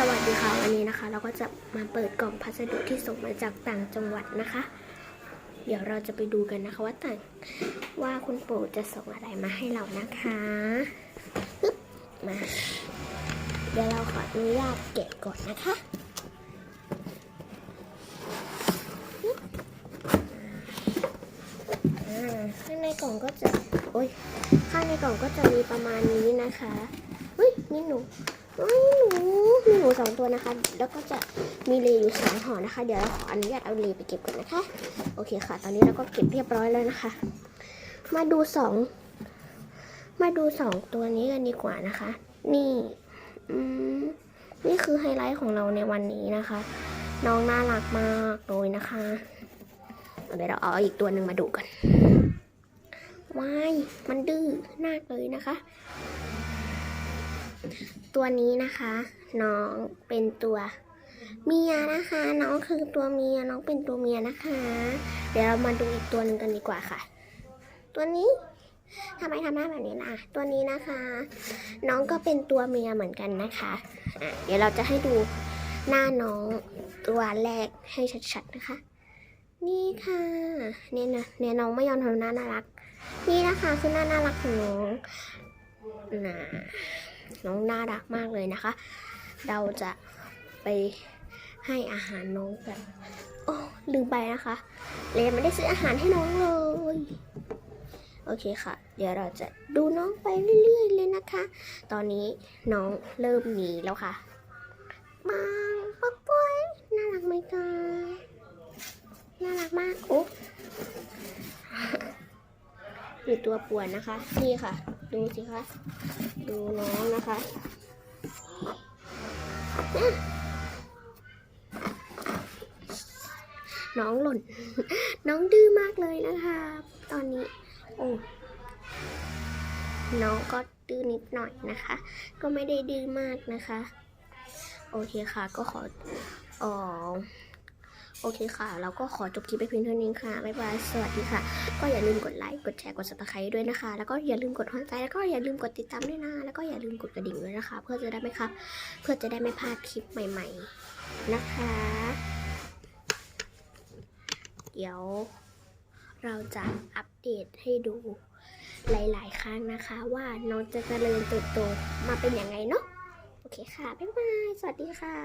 สวัสดีค่ะวันนี้นะคะ เราก็จะมาเปิดกล่องพัสดุที่ส่งมาจากต่างจังหวัดนะคะ เดี๋ยวเราจะไปดูกันนะคะว่าต่างว่าคุณปู่จะส่งอะไรมาให้เรานะคะมาเดี๋ยวเราขออนุญาตแกะก่อนนะคะข้างในกล่องก็จะโอ้ยข้างในกล่องก็จะมีประมาณนี้นะคะเฮ้ยนี่หนู หนูมีหนูสองตัวนะคะ แล้วก็จะมีเลอยู่สองห่อนะคะ เดี๋ยวเราขออนุญาตเอาเลไปเก็บก่อนนะคะ โอเคค่ะ ตอนนี้เราก็เก็บเรียบร้อยแล้วนะคะ มาดูสองมาดูสองตัวนี้กันดีกว่านะคะ นี่อืมนี่คือไฮไลท์ของเราในวันนี้นะคะ น้องน่ารักมากเลยนะคะเดี๋ยวเราเอาอีกตัวหนึ่งมาดูกันว้ายมันดื้อมากเลยนะคะ ตัวนี้นะคะ น้องเป็นตัวเมียนะคะ น้องคือตัวเมียน้องเป็นตัวเมียนะคะ เดี๋ยวเรามาดูอีกตัวหนึ่งกันดีกว่าค่ะ ตัวนี้ทำไมทำหน้าแบบนี้ล่ะ ตัวนี้นะคะ น้องก็เป็นตัวเมียเหมือนกันนะคะะเดี๋ยวเราจะให้ดูหน้าน้องตัวแรกให้ชัดๆนะคะ นี่ค่ะเนี่ยนะเนี่ยน้องไม่ยอมทำหน้าน่ารัก นี่นะคะคือหน้าน่ารักของน้องนะ น้องน่ารักมากเลยนะคะ เราจะไปให้อาหารน้องแบบโอ้ลืมไปนะคะ เลนไม่ได้ซื้ออาหารให้น้องเลย โอเคค่ะ เดี๋ยวเราจะดูน้องไปเรื่อยๆเลยนะคะ ตอนนี้น้องเริ่มหนีแล้วค่ะมาปักป่วยน่ารักไหมคะน่ารักมากโอ้อยู่ตัวป่วนนะคะ นี่ค่ะ ดูสิคะ ดูน้องนะคะ น้องหล่น น้องดื้อมากเลยนะคะ ตอนนี้ โอ้ น้องก็ดื้อนิดหน่อยนะคะ ก็ไม่ได้ดื้อมากนะคะ โอเคค่ะ ก็ขออ๋อ โอเคค่ะ เราก็ขอจบคลิปไปเพียงเท่านี้ค่ะ บ๊ายบาย สวัสดีค่ะ ก็อย่าลืมกดไลค์ กดแชร์ กด subscribe ด้วยนะคะ แล้วก็อย่าลืมกดหัวใจแล้วก็อย่าลืมกดติดตามด้วยนะ แล้วก็อย่าลืมกดกระดิ่งด้วยนะคะ เพื่อจะได้ไม่ครับ เพื่อจะได้ไม่พลาดคลิปใหม่ ๆ นะคะ เดี๋ยวเราจะอัปเดตให้ดูหลาย ๆ ครั้งนะคะ ว่าน้องจะเจริญเติบโตมาเป็นยังไงเนาะ โอเคค่ะ บ๊ายบาย สวัสดีค่ะ